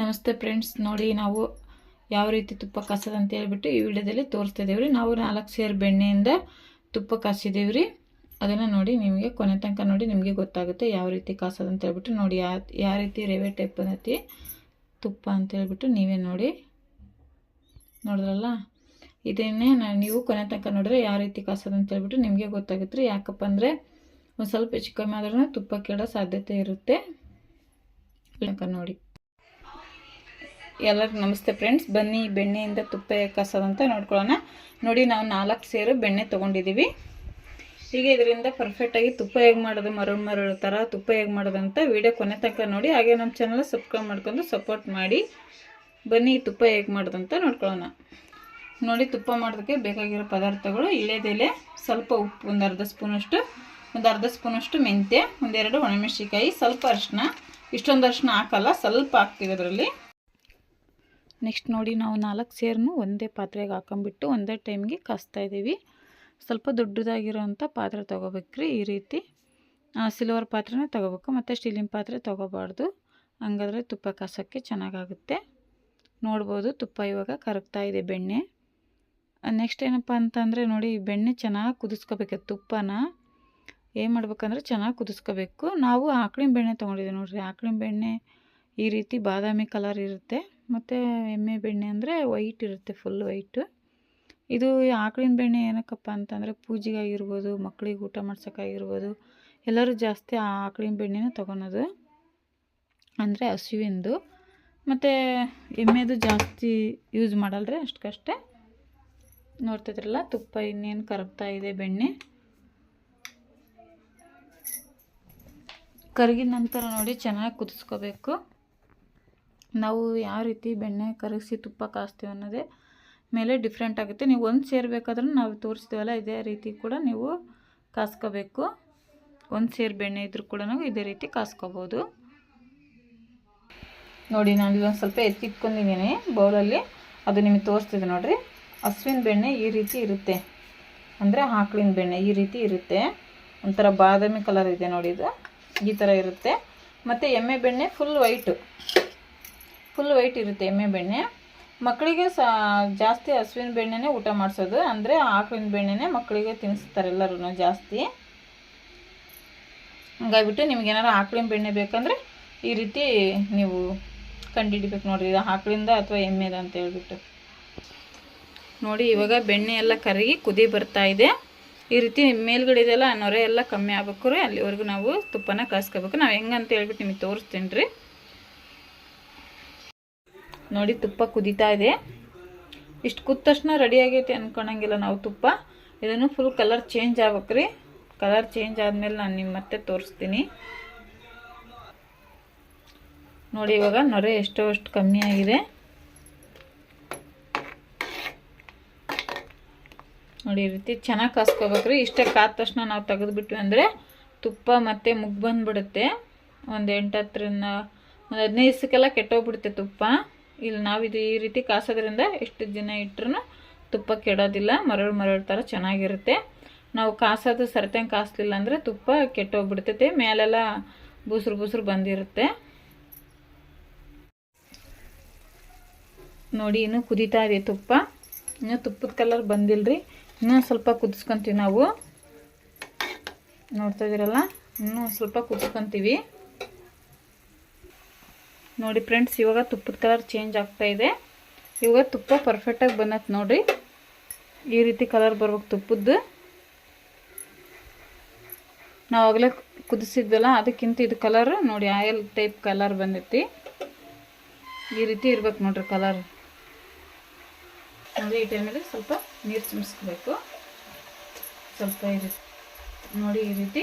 ನಮಸ್ತೆ ಫ್ರೆಂಡ್ಸ್, ನೋಡಿ ನಾವು ಯಾವ ರೀತಿ ತುಪ್ಪ ಕಾಸೋದು ಅಂತ ಹೇಳ್ಬಿಟ್ಟು ಈ ವಿಡಿಯೋದಲ್ಲಿ ತೋರಿಸ್ತಾ ರೀ ನಾವು ನಾಲ್ಕು ಸೇರ್ ಬೆಣ್ಣೆಯಿಂದ ತುಪ್ಪ ಕಾಸಿದ್ದೀವಿ ರೀ ಅದನ್ನು ನೋಡಿ ನಿಮಗೆ ಕೊನೆ ತನಕ ನೋಡಿ ನಿಮಗೆ ಗೊತ್ತಾಗುತ್ತೆ ಯಾವ ರೀತಿ ಕಾಸೋದು ಅಂತ ಹೇಳ್ಬಿಟ್ಟು. ನೋಡಿ ಯಾವ ಯಾವ ರೀತಿ ರೇವೆ ಟೈಪ್ ಬಂದೈತಿ. ತುಪ್ಪ ಅಂತ ಹೇಳ್ಬಿಟ್ಟು ನೀವೇ ನೋಡಿ. ನೋಡಿದ್ರಲ್ಲ? ಇದನ್ನೇ ನಾನು ನೀವು ಕೊನೆ ತನಕ ನೋಡಿದ್ರೆ ಯಾವ ರೀತಿ ಕಾಸೋದು ಅಂತ ಹೇಳ್ಬಿಟ್ಟು ನಿಮಗೆ ಗೊತ್ತಾಗುತ್ತೆ. ರೀ ಯಾಕಪ್ಪ ಅಂದರೆ ಒಂದು ಸ್ವಲ್ಪ ಹೆಚ್ಚು ಕಮ್ಮಿ ಆದ್ರೂ ತುಪ್ಪ ಕೇಳೋ ಸಾಧ್ಯತೆ ಇರುತ್ತೆ. ನೋಡಿ. ಎಲ್ಲರಿಗೂ ನಮಸ್ತೆ ಫ್ರೆಂಡ್ಸ್. ಬನ್ನಿ ಬೆಣ್ಣೆಯಿಂದ ತುಪ್ಪ ಕಾಸೋದಂತ ನೋಡ್ಕೊಳ್ಳೋಣ. ನೋಡಿ, ನಾವು ನಾಲ್ಕು ಸೇರು ಬೆಣ್ಣೆ ತೊಗೊಂಡಿದ್ದೀವಿ. ಹೀಗೆ ಇದರಿಂದ ಪರ್ಫೆಕ್ಟಾಗಿ ತುಪ್ಪ ಹೇಗೆ ಮಾಡೋದು, ಮರಳು ಮರಳು ಥರ ತುಪ್ಪ ಹೇಗೆ ಮಾಡೋದು ಅಂತ ವಿಡಿಯೋ ಕೊನೆ ತನಕ ನೋಡಿ. ಹಾಗೆ ನಮ್ಮ ಚಾನಲ್ ಸಬ್ಸ್ಕ್ರೈಬ್ ಮಾಡ್ಕೊಂಡು ಸಪೋರ್ಟ್ ಮಾಡಿ. ಬನ್ನಿ ತುಪ್ಪ ಹೇಗೆ ಮಾಡೋದಂತ ನೋಡ್ಕೊಳ್ಳೋಣ. ನೋಡಿ, ತುಪ್ಪ ಮಾಡೋದಕ್ಕೆ ಬೇಕಾಗಿರೋ ಪದಾರ್ಥಗಳು ಇಳೆದೆಲೆ ಸ್ವಲ್ಪ ಉಪ್ಪು, ಒಂದು ಅರ್ಧ ಸ್ಪೂನಷ್ಟು, ಒಂದು ಅರ್ಧ ಸ್ಪೂನಷ್ಟು ಮೆಂತ್ಯ, ಒಂದೆರಡು ಒಣಮೆಣಸಿಕಾಯಿ ಸ್ವಲ್ಪ ಅರಿಶಿನ ಇಷ್ಟೊಂದು ಅರಿಶಿನ ಹಾಕಲ್ಲ, ಸ್ವಲ್ಪ ಹಾಕ್ತೀವಿ ಅದರಲ್ಲಿ. ನೆಕ್ಸ್ಟ್ ನೋಡಿ ನಾವು ನಾಲ್ಕು ಸೇರನ್ನು ಒಂದೇ ಪಾತ್ರೆಗೆ ಹಾಕೊಂಬಿಟ್ಟು ಒಂದೇ ಟೈಮ್ಗೆ ಕಾಸ್ತಾ ಇದ್ದೀವಿ. ಸ್ವಲ್ಪ ದೊಡ್ಡದಾಗಿರೋವಂಥ ಪಾತ್ರೆ ತೊಗೋಬೇಕ್ರಿ ಈ ರೀತಿ. ಸಿಲ್ವರ್ ಪಾತ್ರೆನೇ ತೊಗೋಬೇಕು, ಮತ್ತು ಸ್ಟೀಲಿನ ಪಾತ್ರೆ ತೊಗೋಬಾರ್ದು. ಹಂಗಾದ್ರೆ ತುಪ್ಪ ಕಾಸೋಕ್ಕೆ ಚೆನ್ನಾಗಾಗುತ್ತೆ. ನೋಡ್ಬೋದು ತುಪ್ಪ ಇವಾಗ ಕರಗ್ತಾ ಇದೆ ಬೆಣ್ಣೆ. ನೆಕ್ಸ್ಟ್ ಏನಪ್ಪ ಅಂತಂದರೆ ನೋಡಿ ಬೆಣ್ಣೆ ಚೆನ್ನಾಗಿ ಕುದಿಸ್ಕೋಬೇಕು ತುಪ್ಪನ. ಏನು ಮಾಡ್ಬೇಕಂದ್ರೆ ಚೆನ್ನಾಗಿ ಕುದಿಸ್ಕೋಬೇಕು. ನಾವು ಆಕಳಿನ ಬೆಣ್ಣೆ ತೊಗೊಂಡಿದ್ದೀವಿ ನೋಡಿರಿ. ಆಕಳಿನ ಬೆಣ್ಣೆ ಈ ರೀತಿ ಬಾದಾಮಿ ಕಲರ್ ಇರುತ್ತೆ. ಮತ್ತು ಎಮ್ಮೆ ಬೆಣ್ಣೆ ಅಂದರೆ ವೈಟ್ ಇರುತ್ತೆ ಫುಲ್ ವೈಟು ಇದು ಆಕಳಿನ ಬೆಣ್ಣೆ ಏನಕ್ಕಪ್ಪ ಅಂತಂದರೆ ಪೂಜೆಗಾಗಿರ್ಬೋದು ಮಕ್ಕಳಿಗೆ ಊಟ ಮಾಡ್ಸೋಕ್ಕಾಗಿರ್ಬೋದು ಎಲ್ಲರೂ ಜಾಸ್ತಿ ಆ ಆಕಳಿನ ಬೆಣ್ಣೆನ ತೊಗೊಳೋದು. ಅಂದರೆ ಹಸುವಿಂದು. ಮತ್ತು ಎಮ್ಮೆದು ಜಾಸ್ತಿ ಯೂಸ್ ಮಾಡಲ್ರಿ ಅಷ್ಟಕ್ಕಷ್ಟೇ ನೋಡ್ತಿದ್ರಲ್ಲ, ತುಪ್ಪ ಇನ್ನೇನು ಕರಗ್ತಾ ಇದೆ ಬೆಣ್ಣೆ. ಕರಗಿದ ನಂತರ ನೋಡಿ ಚೆನ್ನಾಗಿ ಕುದಿಸ್ಕೋಬೇಕು. ನಾವು ಯಾವ ರೀತಿ ಬೆಣ್ಣೆ ಕರಗಿಸಿ ತುಪ್ಪ ಕಾಸ್ತೀವಿ ಅನ್ನೋದೇ ಮೇಲೆ ಡಿಫ್ರೆಂಟ್ ಆಗುತ್ತೆ. ನೀವು ಒಂದು ಸೇರಬೇಕಾದ್ರೂ ನಾವು ತೋರಿಸ್ತೀವಲ್ಲ ಇದೇ ರೀತಿ ಕೂಡ ನೀವು ಕಾಸ್ಕೋಬೇಕು. ಒಂದು ಸೇರು ಬೆಣ್ಣೆ ಇದ್ರೂ ಕೂಡ ನಾವು ಇದೇ ರೀತಿ ಕಾಸ್ಕೋಬೋದು. ನೋಡಿ, ನಾನು ಇಲ್ಲೊಂದು ಸ್ವಲ್ಪ ಎತ್ತಿಟ್ಕೊಂಡಿದ್ದೀನಿ ಬೌಲಲ್ಲಿ. ಅದು ನಿಮಗೆ ತೋರಿಸ್ತಿದೆ ನೋಡಿರಿ. ಹಸುವಿನ ಬೆಣ್ಣೆ ಈ ರೀತಿ ಇರುತ್ತೆ. ಅಂದರೆ ಆಕಳಿನ ಬೆಣ್ಣೆ ಈ ರೀತಿ ಇರುತ್ತೆ. ಒಂಥರ ಬಾದಾಮಿ ಕಲರ್ ಇದೆ ನೋಡಿ ಇದು. ಈ ಥರ ಇರುತ್ತೆ. ಮತ್ತು ಎಮ್ಮೆ ಬೆಣ್ಣೆ ಫುಲ್ ವೈಟು ಫುಲ್ ವೈಟ್ ಇರುತ್ತೆ ಎಮ್ಮೆ ಬೆಣ್ಣೆ. ಮಕ್ಕಳಿಗೆ ಸಹ ಜಾಸ್ತಿ ಹಸುವಿನ ಬೆಣ್ಣೆನೇ ಊಟ ಮಾಡಿಸೋದು. ಅಂದರೆ ಆಕಳಿನ ಬೆಣ್ಣೆನೇ ಮಕ್ಕಳಿಗೆ ತಿನ್ನಿಸ್ತಾರೆ ಎಲ್ಲರೂ ಜಾಸ್ತಿ. ಹಂಗಾಗ್ಬಿಟ್ಟು ನಿಮ್ಗೆ ಆಕಳಿನ ಬೆಣ್ಣೆ ಬೇಕಂದರೆ ಈ ರೀತಿ ನೀವು ಕಂಡುಹಿಡಿಬೇಕು ನೋಡಿರಿ. ಇದು ಆಕಳಿಂದ ಅಥವಾ ಎಮ್ಮೆದ ಅಂತ ಹೇಳ್ಬಿಟ್ಟು. ನೋಡಿ, ಇವಾಗ ಬೆಣ್ಣೆ ಎಲ್ಲ ಕರಗಿ ಕುದಿ ಬರ್ತಾ ಇದೆ. ಈ ರೀತಿ ಮೇಲ್ಗಡೆ ಇದೆಲ್ಲ ನೊರೆ ಎಲ್ಲ ಕಮ್ಮಿ ಆಗ್ಬೇಕು ಅಲ್ಲಿವರೆಗೂ ನಾವು ತುಪ್ಪನ ಕಾಸ್ಕೋಬೇಕು. ನಾವು ಹೆಂಗಂತ ಹೇಳ್ಬಿಟ್ಟು ನಿಮಗೆ ತೋರಿಸ್ತೀನಿ ರೀ. ನೋಡಿ ತುಪ್ಪ ಕುದೀತಾ ಇದೆ. ಇಷ್ಟು ಕುದ ತಕ್ಷಣ ರೆಡಿ ಆಗೈತೆ ಅಂದ್ಕೊಳಂಗಿಲ್ಲ ನಾವು ತುಪ್ಪ. ಇದನ್ನು ಫುಲ್ ಕಲರ್ ಚೇಂಜ್ ಆಗ್ಬೇಕ್ರಿ. ಕಲರ್ ಚೇಂಜ್ ಆದಮೇಲೆ ನಾನು ನಿಮ್ಮ ಮತ್ತೆ ತೋರಿಸ್ತೀನಿ. ನೋಡಿ ಇವಾಗ ನೊರೆ ಎಷ್ಟೋ ಅಷ್ಟು ಕಮ್ಮಿ ಆಗಿದೆ. ನೋಡಿ ಈ ರೀತಿ ಚೆನ್ನಾಗಿ ಕಾಸ್ಕೋಬೇಕ್ರಿ. ಇಷ್ಟೇ ಕಾದ ತಕ್ಷಣ ನಾವು ತೆಗೆದುಬಿಟ್ವಿ ಅಂದರೆ ತುಪ್ಪ ಮತ್ತೆ ಮುಗ್ಗು ಬಂದುಬಿಡುತ್ತೆ. ಒಂದು ಎಂಟು ಹತ್ತರಿಂದ ಒಂದು ಹದಿನೈದು ದಿವಸಕ್ಕೆಲ್ಲ ಕೆಟ್ಟೋಗ್ಬಿಡುತ್ತೆ ತುಪ್ಪ. ಇಲ್ಲಿ ನಾವು ಇದು ಈ ರೀತಿ ಕಾಸೋದ್ರಿಂದ ಎಷ್ಟು ದಿನ ಇಟ್ಟರು ತುಪ್ಪ ಕೆಡೋದಿಲ್ಲ, ಮರಳು ಮರಳು ಥರ ಚೆನ್ನಾಗಿರುತ್ತೆ. ನಾವು ಕಾಸೋದು ಸರಿತಂಗೆ ಕಾಸಲಿಲ್ಲ ಅಂದರೆ ತುಪ್ಪ ಕೆಟ್ಟೋಗ್ಬಿಡ್ತೈತೆ, ಮೇಲೆಲ್ಲ ಬೂಸ್ರು ಬೂಸ್ರು ಬಂದಿರುತ್ತೆ. ನೋಡಿ, ಇನ್ನೂ ಕುದೀತಾ ಇದೆ ತುಪ್ಪ. ಇನ್ನೂ ತುಪ್ಪದ ಕಲರ್ ಬಂದಿಲ್ಲರಿ ಇನ್ನೂ ಸ್ವಲ್ಪ ಕುದಿಸ್ಕೊತೀವಿ ನಾವು. ನೋಡ್ತಾ ಇದ್ದೀರಲ್ಲ ಇನ್ನೂ ಸ್ವಲ್ಪ ಕುದಿಸ್ಕೊತೀವಿ. ನೋಡಿ ಫ್ರೆಂಡ್ಸ್ ಇವಾಗ ತುಪ್ಪದ ಕಲರ್ ಚೇಂಜ್ ಆಗ್ತಾ ಇದೆ. ಇವಾಗ ತುಪ್ಪ ಪರ್ಫೆಕ್ಟಾಗಿ ಬಂದತ್ ನೋಡಿರಿ. ಈ ರೀತಿ ಕಲರ್ ಬರ್ಬೇಕು ತುಪ್ಪದ್ದು. ನಾವು ಆಗಲೇ ಕುದಿಸಿದ್ವಲ್ಲ, ಅದಕ್ಕಿಂತ ಇದು ಕಲರ್ ನೋಡಿ ಆಯಲ್ ಟೈಪ್ ಕಲರ್ ಬಂದೈತಿ. ಈ ರೀತಿ ಇರ್ಬೇಕು ನೋಡ್ರಿ ಕಲರ್ ನೋಡಿ, ಈ ಟೈಮಲ್ಲಿ ಸ್ವಲ್ಪ ನೀರು ಚಿಮ್ಸ್ಕೋಬೇಕು ಸ್ವಲ್ಪ ಈ ನೋಡಿ, ಈ ರೀತಿ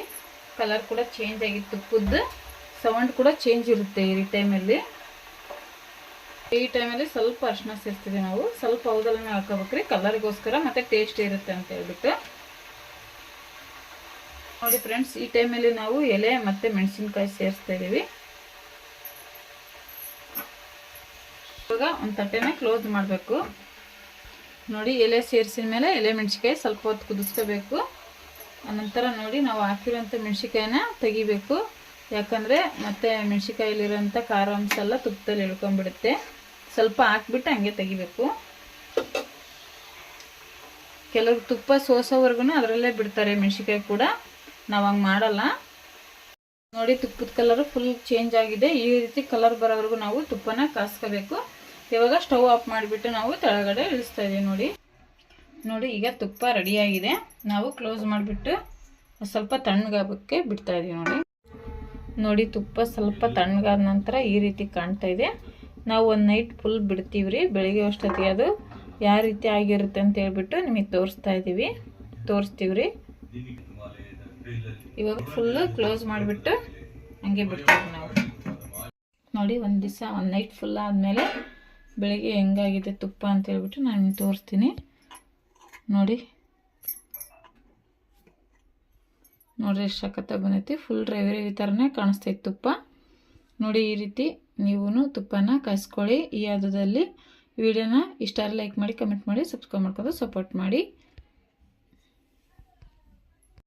ಕಲರ್ ಕೂಡ ಚೇಂಜ್ ಆಗಿತ್ತು ತುಪ್ಪದ್ದು. ಸೌಂಡ್ ಕೂಡ ಚೇಂಜ್ ಇರುತ್ತೆ ಈ ಟೈಮಲ್ಲಿ ಈ ಟೈಮಲ್ಲಿ ಸ್ವಲ್ಪ ಅರ್ಶಿನ ಸೇರ್ತೀವಿ ನಾವು. ಸ್ವಲ್ಪ ಹೌದಲ್ಲೇ ಹಾಕೋಬೇಕ್ರಿ. ಕಲರ್ಗೋಸ್ಕರ ಮತ್ತು ಟೇಸ್ಟ್ ಇರುತ್ತೆ ಅಂತ ಹೇಳ್ಬಿಟ್ಟು. ನೋಡಿ ಫ್ರೆಂಡ್ಸ್ ಈ ಟೈಮಲ್ಲಿ ನಾವು ಎಲೆ ಮತ್ತು ಮೆಣಸಿನ್ಕಾಯಿ ಸೇರಿಸ್ತಾ ಇದ್ದೀವಿ ಇವಾಗ ಒಂದು ತಟ್ಟೆನ ಕ್ಲೋಸ್ ಮಾಡಬೇಕು. ನೋಡಿ ಎಲೆ ಸೇರಿಸಿದ ಮೇಲೆ ಎಲೆ ಮೆಣಸಿನ್ಕಾಯಿ ಸ್ವಲ್ಪ ಹೊತ್ತು ಕುದಿಸ್ಕೋಬೇಕು. ಆನಂತರ ನೋಡಿ ನಾವು ಹಾಕಿರೋಂಥ ಮೆಣಸಿನ್ಕಾಯಿನ ತೆಗಿಬೇಕು. ಯಾಕಂದರೆ ಮತ್ತೆ ಮೆಣಸಿಕಾಯಲ್ಲಿರೋಂಥ ಖಾರ ಅಂಶ ಎಲ್ಲ ತುಪ್ಪದಲ್ಲಿ ಇಳ್ಕೊಂಡ್ಬಿಡುತ್ತೆ. ಸ್ವಲ್ಪ ಹಾಕ್ಬಿಟ್ಟು ಹಂಗೆ ತೆಗಿಬೇಕು. ಕೆಲವರು ತುಪ್ಪ ಸೋಸೋವರೆಗೂ ಅದರಲ್ಲೇ ಬಿಡ್ತಾರೆ ಮೆಣಸಿಕಾಯಿ ಕೂಡ. ನಾವು ಹಂಗೆ ಮಾಡಲ್ಲ. ನೋಡಿ ತುಪ್ಪದ ಕಲರು ಫುಲ್ ಚೇಂಜ್ ಆಗಿದೆ. ಈ ರೀತಿ ಕಲರ್ ಬರೋವರೆಗೂ ನಾವು ತುಪ್ಪನ ಕಾಸ್ಕೋಬೇಕು. ಇವಾಗ ಸ್ಟವ್ ಆಫ್ ಮಾಡಿಬಿಟ್ಟು ನಾವು ಕೆಳಗಡೆ ಇಳಿಸ್ತಾ ಇದ್ದೀವಿ ನೋಡಿ. ನೋಡಿ ಈಗ ತುಪ್ಪ ರೆಡಿಯಾಗಿದೆ ನಾವು ಕ್ಲೋಸ್ ಮಾಡಿಬಿಟ್ಟು ಸ್ವಲ್ಪ ತಣ್ಣಗಾಗಕ್ಕೆ ಬಿಡ್ತಾ ಇದ್ದೀವಿ ನೋಡಿ. ನೋಡಿ ತುಪ್ಪ ಸ್ವಲ್ಪ ತಣ್ಣಗಾದ ನಂತರ ಈ ರೀತಿ ಕಾಣ್ತಾ ಇದೆ. ನಾವು ಒಂದು ನೈಟ್ ಫುಲ್ ಬಿಡ್ತೀವಿ ರೀ ಬೆಳಗ್ಗೆ ಅಷ್ಟೊತ್ತಿಗೆ ಅದು ಯಾವ ರೀತಿ ಆಗಿರುತ್ತೆ ಅಂತ ಹೇಳ್ಬಿಟ್ಟು ನಿಮಗೆ ತೋರಿಸ್ತಾ ಇದ್ದೀವಿ. ತೋರಿಸ್ತೀವಿ ರೀ ಇವಾಗ ಫುಲ್ಲು ಕ್ಲೋಸ್ ಮಾಡಿಬಿಟ್ಟು ಹಂಗೆ ಬಿಡ್ತೀವಿ ನಾವು. ನೋಡಿ ಒಂದು ದಿವಸ, ಒಂದು ನೈಟ್ ಫುಲ್ ಆದಮೇಲೆ ಬೆಳಗ್ಗೆ ಹೆಂಗಾಗಿದೆ ತುಪ್ಪ ಅಂತ ಹೇಳ್ಬಿಟ್ಟು ನಾನು ತೋರಿಸ್ತೀನಿ. ನೋಡಿ. ನೋಡ್ರಿ ಎಷ್ಟು ಸಖತ್ತಾಗಿ ಬಂದೈತಿ. ಫುಲ್ ರೇವಿ ಈ ಥರನೇ ಕಾಣಿಸ್ತೈತಿ ತುಪ್ಪ. ನೋಡಿ ಈ ರೀತಿ ನೀವು ತುಪ್ಪನ ಕಾಯಿಸ್ಕೊಳ್ಳಿ. ಈ ಹದದಲ್ಲಿ ವಿಡಿಯೋನ ಇಷ್ಟ ಲೈಕ್ ಮಾಡಿ ಕಮೆಂಟ್ ಮಾಡಿ ಸಬ್ಸ್ಕ್ರೈಬ್ ಮಾಡ್ಕೊಂಡು ಸಪೋರ್ಟ್ ಮಾಡಿ.